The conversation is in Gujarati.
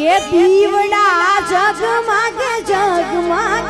કે દીવડા જગમાગે જગમાગ